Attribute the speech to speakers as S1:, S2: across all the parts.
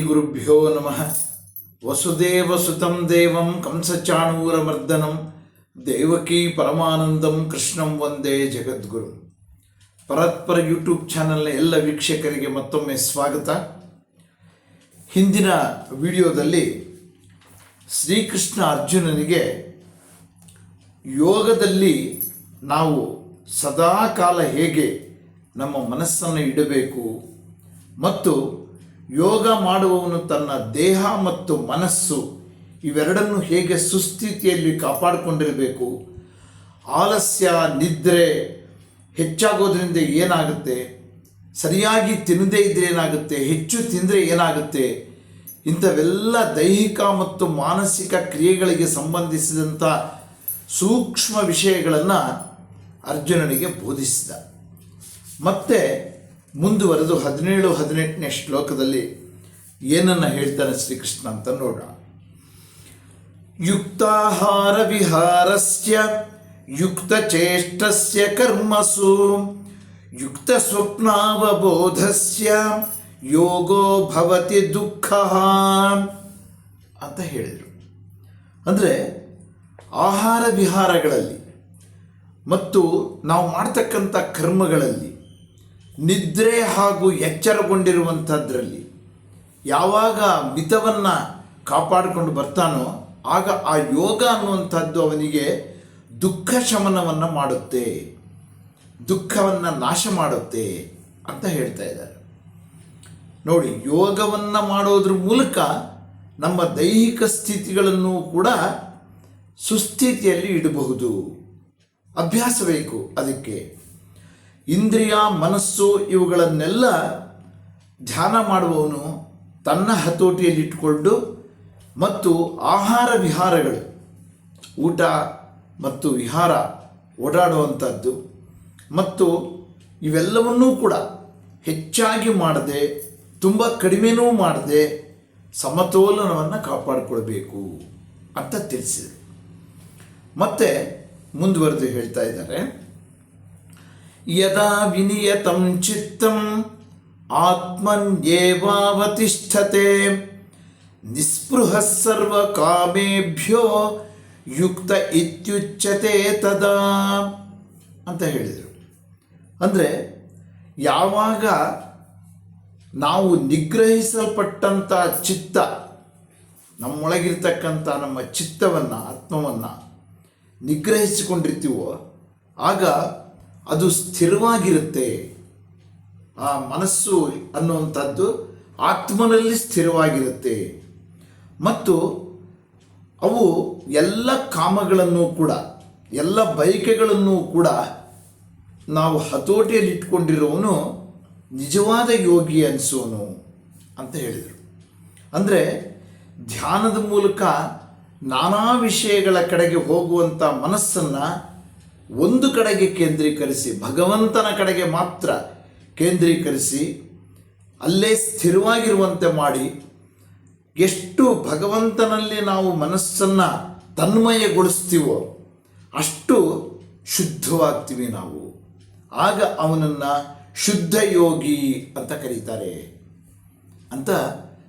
S1: ಗುರುಭ್ಯೋ ನಮಃ. ವಸುದೇವ ಸುತಂ ದೇವಂ ಕಂಸಚಾಣೂರಮರ್ದನಂ ದೇವಕಿ ಪರಮಾನಂದಂ ಕೃಷ್ಣಂ ವಂದೇ ಜಗದ್ಗುರು. ಪರತ್ಪರ ಯೂಟ್ಯೂಬ್ ಚಾನಲ್ನ ಎಲ್ಲ ವೀಕ್ಷಕರಿಗೆ ಮತ್ತೊಮ್ಮೆ ಸ್ವಾಗತ. ಹಿಂದಿನ ವಿಡಿಯೋದಲ್ಲಿ ಶ್ರೀಕೃಷ್ಣ ಅರ್ಜುನನಿಗೆ ಯೋಗದಲ್ಲಿ ನಾವು ಸದಾಕಾಲ ಹೇಗೆ ನಮ್ಮ ಮನಸ್ಸನ್ನು ಇಡಬೇಕು ಮತ್ತು ಯೋಗ ಮಾಡುವವನು ತನ್ನ ದೇಹ ಮತ್ತು ಮನಸ್ಸು ಇವೆರಡನ್ನು ಹೇಗೆ ಸುಸ್ಥಿತಿಯಲ್ಲಿ ಕಾಪಾಡಿಕೊಂಡಿರಬೇಕು? ಆಲಸ್ಯ, ನಿದ್ರೆ ಹೆಚ್ಚಾಗೋದ್ರಿಂದ ಏನಾಗುತ್ತೆ? ಸರಿಯಾಗಿ ತಿನ್ನದೇ ಇದ್ದರೆ ಏನಾಗುತ್ತೆ? ಹೆಚ್ಚು ತಿಂದರೆ ಏನಾಗುತ್ತೆ? ಇಂಥವೆಲ್ಲ ದೈಹಿಕ ಮತ್ತು ಮಾನಸಿಕ ಕ್ರಿಯೆಗಳಿಗೆ ಸಂಬಂಧಿಸಿದಂಥ ಸೂಕ್ಷ್ಮ ವಿಷಯಗಳನ್ನು ಅರ್ಜುನನಿಗೆ ಬೋಧಿಸಿದ. ಮತ್ತೆ ಮುಂದುವರೆದು ಹದಿನೇಳು, ಹದಿನೆಂಟನೇ ಶ್ಲೋಕದಲ್ಲಿ ಏನನ್ನು ಹೇಳ್ತಾನೆ ಶ್ರೀಕೃಷ್ಣ ಅಂತ ನೋಡೋಣ. ಯುಕ್ತಾಹಾರ ವಿಹಾರಸ್ಯ, ಯುಕ್ತ ಚೇಷ್ಟಸ್ಯ ಕರ್ಮಸು, ಯುಕ್ತ ಸ್ವಪ್ನಾವಬೋಧಸ್ಯ ಯೋಗೋ ಭವತಿ ದುಃಖ ಅಂತ ಹೇಳಿದರು. ಅಂದರೆ ಆಹಾರ ವಿಹಾರಗಳಲ್ಲಿ ಮತ್ತು ನಾವು ಮಾಡ್ತಕ್ಕಂಥ ಕರ್ಮಗಳಲ್ಲಿ ನಿದ್ರೆ ಹಾಗೂ ಎಚ್ಚರಗೊಂಡಿರುವಂಥದ್ರಲ್ಲಿ ಯಾವಾಗ ಮಿತವನ್ನು ಕಾಪಾಡಿಕೊಂಡು ಬರ್ತಾನೋ ಆಗ ಆ ಯೋಗ ಅನ್ನುವಂಥದ್ದು ಅವನಿಗೆ ದುಃಖ ಶಮನವನ್ನು ಮಾಡುತ್ತೆ. ದುಃಖವನ್ನು ನಾಶ ಮಾಡುತ್ತೆ ಅಂತ ಹೇಳ್ತಾ ಇದ್ದಾರೆ. ನೋಡಿ, ಯೋಗವನ್ನು ಮಾಡೋದ್ರ ಮೂಲಕ ನಮ್ಮ ದೈಹಿಕ ಸ್ಥಿತಿಗಳನ್ನು ಕೂಡ ಸುಸ್ಥಿತಿಯಲ್ಲಿ ಇಡಬಹುದು. ಅಭ್ಯಾಸ ಬೇಕು ಅದಕ್ಕೆ. ಇಂದ್ರಿಯ, ಮನಸ್ಸು ಇವುಗಳನ್ನೆಲ್ಲ ಧ್ಯಾನ ಮಾಡುವವನು ತನ್ನ ಹತೋಟಿಯಲ್ಲಿ ಇಟ್ಟುಕೊಂಡು ಮತ್ತು ಆಹಾರ ವಿಹಾರಗಳು, ಊಟ ಮತ್ತು ವಿಹಾರ ಓಡಾಡುವಂಥದ್ದು ಮತ್ತು ಇವೆಲ್ಲವನ್ನೂ ಕೂಡ ಹೆಚ್ಚಾಗಿ ಮಾಡದೆ, ತುಂಬ ಕಡಿಮೆನೂ ಮಾಡದೆ ಸಮತೋಲನವನ್ನು ಕಾಪಾಡಿಕೊಳ್ಬೇಕು ಅಂತ ತಿಳಿಸಿದರು ಮತ್ತೆ ಮುಂದುವರೆದು ಹೇಳ್ತಾ ಇದ್ದಾರೆ. ಯದಾ ವಿನಿಯತಂ ಚಿತ್ತಂ ಆತ್ಮನ್ಯೇವಾವತಿಷ್ಠತೆ ನಿಸ್ಪೃಹ ಸರ್ವ ಕಾಮೇಭ್ಯೋ ಯುಕ್ತ ಇತ್ಯುಚ್ಯತೆ ತದಾ ಅಂತ ಹೇಳಿದರು. ಅಂದರೆ ಯಾವಾಗ ನಾವು ನಿಗ್ರಹಿಸಲ್ಪಟ್ಟಂಥ ಚಿತ್ತ ನಮ್ಮೊಳಗಿರ್ತಕ್ಕಂಥ ನಮ್ಮ ಚಿತ್ತವನ್ನು, ಆತ್ಮವನ್ನು ನಿಗ್ರಹಿಸಿಕೊಂಡಿರ್ತೀವೋ, ಆಗ ಅದು ಸ್ಥಿರವಾಗಿರುತ್ತೆ. ಆ ಮನಸ್ಸು ಅನ್ನುವಂಥದ್ದು ಆತ್ಮನಲ್ಲಿ ಸ್ಥಿರವಾಗಿರುತ್ತೆ. ಮತ್ತು ಅವು ಎಲ್ಲ ಕಾಮಗಳನ್ನು ಕೂಡ, ಎಲ್ಲ ಬಯಕೆಗಳನ್ನು ಕೂಡ ನಾವು ಹತೋಟಿಯಲ್ಲಿ ಇಟ್ಕೊಂಡಿರೋವನು ನಿಜವಾದ ಯೋಗಿ ಅನಿಸೋನು ಅಂತ ಹೇಳಿದರು. ಅಂದರೆ ಧ್ಯಾನದ ಮೂಲಕ ನಾನಾ ವಿಷಯಗಳ ಕಡೆಗೆ ಹೋಗುವಂಥ ಮನಸ್ಸನ್ನು ಒಂದು ಕಡೆಗೆ ಕೇಂದ್ರೀಕರಿಸಿ, ಭಗವಂತನ ಕಡೆಗೆ ಮಾತ್ರ ಕೇಂದ್ರೀಕರಿಸಿ, ಅಲ್ಲೇ ಸ್ಥಿರವಾಗಿರುವಂತೆ ಮಾಡಿ, ಎಷ್ಟು ಭಗವಂತನಲ್ಲಿ ನಾವು ಮನಸ್ಸನ್ನು ತನ್ಮಯಗೊಳಿಸ್ತೀವೋ ಅಷ್ಟು ಶುದ್ಧವಾಗ್ತೀವಿ ನಾವು. ಆಗ ಅವನನ್ನು ಶುದ್ಧ ಯೋಗಿ ಅಂತ ಕರೀತಾರೆ. ಅಂತ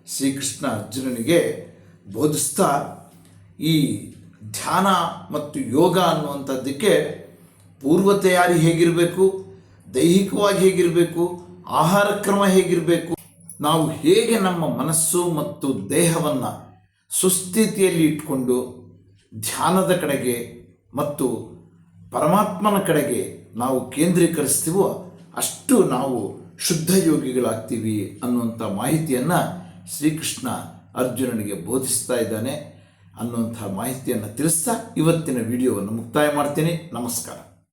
S1: ಶ್ರೀಕೃಷ್ಣ ಅರ್ಜುನನಿಗೆ ಬೋಧಿಸ್ತಾ, ಈ ಧ್ಯಾನ ಮತ್ತು ಯೋಗ ಅನ್ನುವಂಥದ್ದಕ್ಕೆ ಪೂರ್ವ ತಯಾರಿ ಹೇಗಿರಬೇಕು, ದೈಹಿಕವಾಗಿ ಹೇಗಿರಬೇಕು, ಆಹಾರ ಕ್ರಮ ಹೇಗಿರಬೇಕು, ನಾವು ಹೇಗೆ ನಮ್ಮ ಮನಸ್ಸು ಮತ್ತು ದೇಹವನ್ನು ಸುಸ್ಥಿತಿಯಲ್ಲಿ ಇಟ್ಕೊಂಡು ಧ್ಯಾನದ ಕಡೆಗೆ ಮತ್ತು ಪರಮಾತ್ಮನ ಕಡೆಗೆ ನಾವು ಕೇಂದ್ರೀಕರಿಸ್ತೀವೋ ಅಷ್ಟು ನಾವು ಶುದ್ಧ ಯೋಗಿಗಳಾಗ್ತೀವಿ ಅನ್ನುವಂಥ ಮಾಹಿತಿಯನ್ನು ಶ್ರೀಕೃಷ್ಣ ಅರ್ಜುನನಿಗೆ ಬೋಧಿಸ್ತಾ ಇದ್ದಾನೆ ಅನ್ನುವಂಥ ಮಾಹಿತಿಯನ್ನು ತಿಳಿಸ್ತಾ ಇವತ್ತಿನ ವಿಡಿಯೋವನ್ನು ಮುಕ್ತಾಯ ಮಾಡ್ತೀನಿ. ನಮಸ್ಕಾರ.